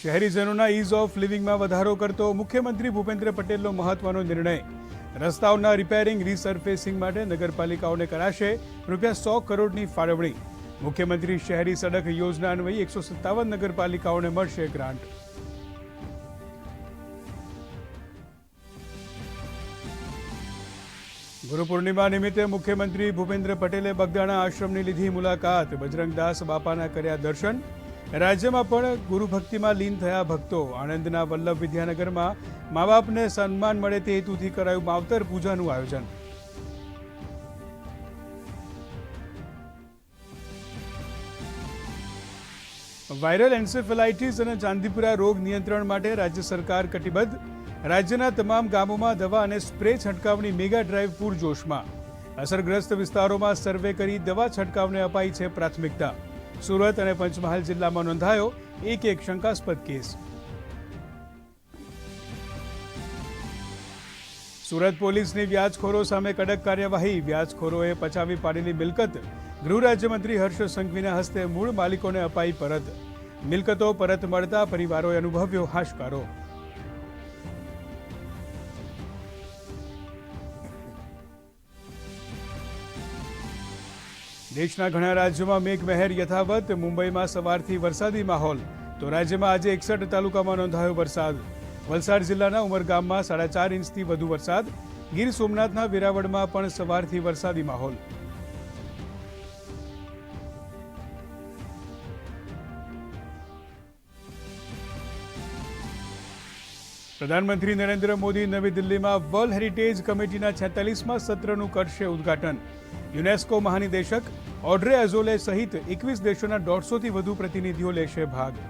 શહેરીજનોના ease of લિવિંગમાં વધારો કરતો મુખ્યમંત્રી ભૂપેન્દ્ર પટેલનો મહત્વનો નિર્ણય. રસ્તાઓના રિપેરિંગ રીસર્ફેસિંગ માટે નગરપાલિકાઓને કરાશે રૂપિયા સો કરોડની ફાળવણી. મુખ્યમંત્રી શહેરી સડક યોજના અન્વયે એકસો સત્તાવન નગરપાલિકાઓને મળશે ગ્રાન્ટ ગુરુ પૂર્ણિમા નિમિત્તે મુખ્યમંત્રી ભૂપેન્દ્ર પટેલે બગદાણા આશ્રમની લીધી મુલાકાત. બજરંગદાસ બાપાના કર્યા દર્શન. રાજ્યમાં પણ ગુરુભક્તિમાં લીન થયા ભક્તો. આણંદના વલ્લભ વિદ્યાનગરમાં મા બાપને સન્માન મળે તે હેતુથી કરાયું માવતર પૂજાનું આયોજન. વાયરલ એન્સેફેલાઇટીસ અને ચાંદીપુરા રોગ નિયંત્રણ માટે રાજ્ય સરકાર કટિબદ્ધ. રાજ્યના તમામ ગામોમાં દવા અને સ્પ્રે છંટકાવની મેગા ડ્રાઈવ પૂરજોશમાં. અસરગ્રસ્ત વિસ્તારોમાં સર્વે કરી દવા છંટકાવને અપાઈ છે પ્રાથમિકતા. સુરત અને પંચમહાલ જિલ્લામાં નોંધાયો એક એક શંકાસ્પદ કેસ. સુરત પોલીસની વ્યાજખોરો સામે કડક કાર્યવાહી. વ્યાજખોરોએ પચાવી પાડેલી મિલકત ગૃહ રાજ્યમંત્રી હર્ષ સંઘવીના હસ્તે મૂળ માલિકોને અપાઈ પરત. મિલકતો પરત મળતા પરિવારોએ અનુભવ્યો હાશકારો. દેશના ઘણા રાજ્યોમાં મેઘમહેર યથાવત, મુંબઈમાં સવારથી વરસાદી માહોલ. તો રાજ્યમાં આજે એકસઠ તાલુકામાં નોંધાયો વરસાદ. વલસાડ જિલ્લાના ઉમરગામમાં સાડા ચાર ઇંચથી વધુ વરસાદ. ગીર સોમનાથના વેરાવળમાં પણ સવારથી વરસાદી માહોલ. પ્રધાનમંત્રી નરેન્દ્ર મોદી નવી દિલ્હીમાં વર્લ્ડ હેરિટેજ કમિટીના છેતાલીસમાં સત્રનું કરશે ઉદ્ઘાટન. યુનેસ્કો મહાનિદેશક ઓડ્રે એઝોલે સહિત એકવીસ દેશોના દોઢસોથી વધુ પ્રતિનિધિઓ લેશે ભાગ.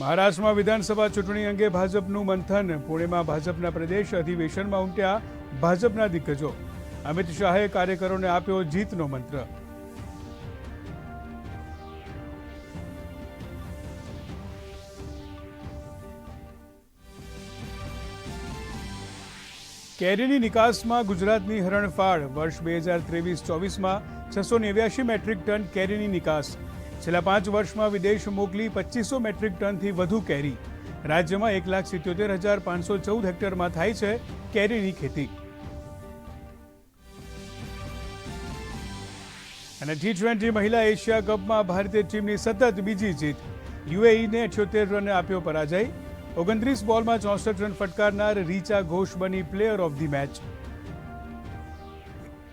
મહારાષ્ટ્રમાં વિધાનસભા ચૂંટણી અંગે ભાજપનું મંથન. પુણેમાં ભાજપના પ્રદેશ અધિવેશનમાં ઉમટ્યા ભાજપના દિગ્ગજો. અમિત શાહે કાર્યકરોને આપ્યો જીતનો મંત્ર. કેરીની નિકાસમાં ગુજરાતની હરણફાળ. વર્ષ બે હજાર ત્રેવીસ ચોવીસમાં છસો નેવ્યાશી મેટ્રિક ટન કેરીની નિકાસ. છેલ્લા પાંચ વર્ષમાં વિદેશ મોકલી પચીસો મેટ્રિક ટનથી વધુ કેરી. રાજ્યમાં એક લાખ સિત્યોતેર હજાર પાંચસો ચૌદ હેક્ટરમાં થાય છે કેરીની ખેતી. અને ટી ટ્વેન્ટી મહિલા એશિયા કપમાં ભારતીય ટીમની સતત બીજી જીત. યુએઈને અઠ્યોતેર રને આપ્યો પરાજય. ઓગણત્રીસ બોલમાં ચોસઠ રન ફટકારનાર રીચા ઘોષ બની પ્લેયર ઓફ ધી મેચ.